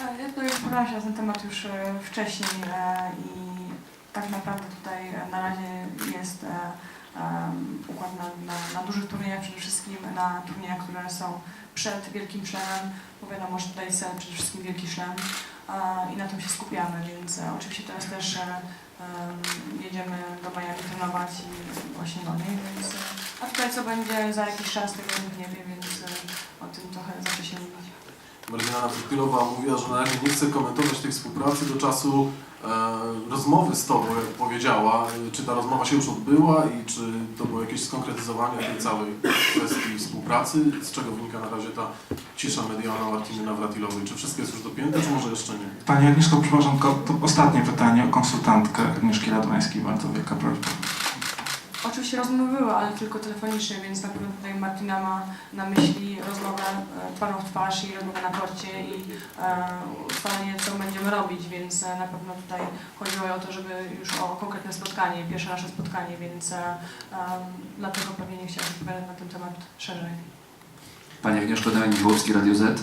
E, Ja tutaj poruszyłam się na ten temat już e, wcześniej e, i tak naprawdę tutaj e, na razie jest układ na, na, na dużych turniejach przede wszystkim, na turniejach, które są przed Wielkim Szlemem, bo wiadomo, że tutaj cel przede wszystkim Wielki Szlem i na tym się skupiamy, więc oczywiście teraz też em, jedziemy do Miami trenować i właśnie do niej, więc a tutaj co będzie za jakiś czas, tego nikt nie wie, więc o tym trochę zawsze się mówić. Marlena Wyktylowa mówiła, że na razie nie chce komentować tej współpracy do czasu e, rozmowy z Tobą, jak powiedziała. Czy ta rozmowa się już odbyła i czy to było jakieś skonkretyzowanie tej całej kwestii współpracy? Z czego wynika na razie ta cisza medialna Martiny Nawratilowej? Czy wszystko jest już dopięte, czy może jeszcze nie? Pani Agnieszko, przepraszam, to ostatnie pytanie o konsultantkę Agnieszki Radwańskiej, bardzo wielka prośba. Rozmowy były, ale tylko telefonicznie, więc na pewno tutaj Martina ma na myśli rozmowę e, twarzą w twarz i rozmowę na torcie i e, ustalenie, co będziemy robić, więc e, na pewno tutaj chodziło o to, żeby już o konkretne spotkanie, pierwsze nasze spotkanie, więc dlatego pewnie nie chciałabym odpowiadać na ten temat szerzej. Pani Agnieszko Damian Michałowski, Radio Z.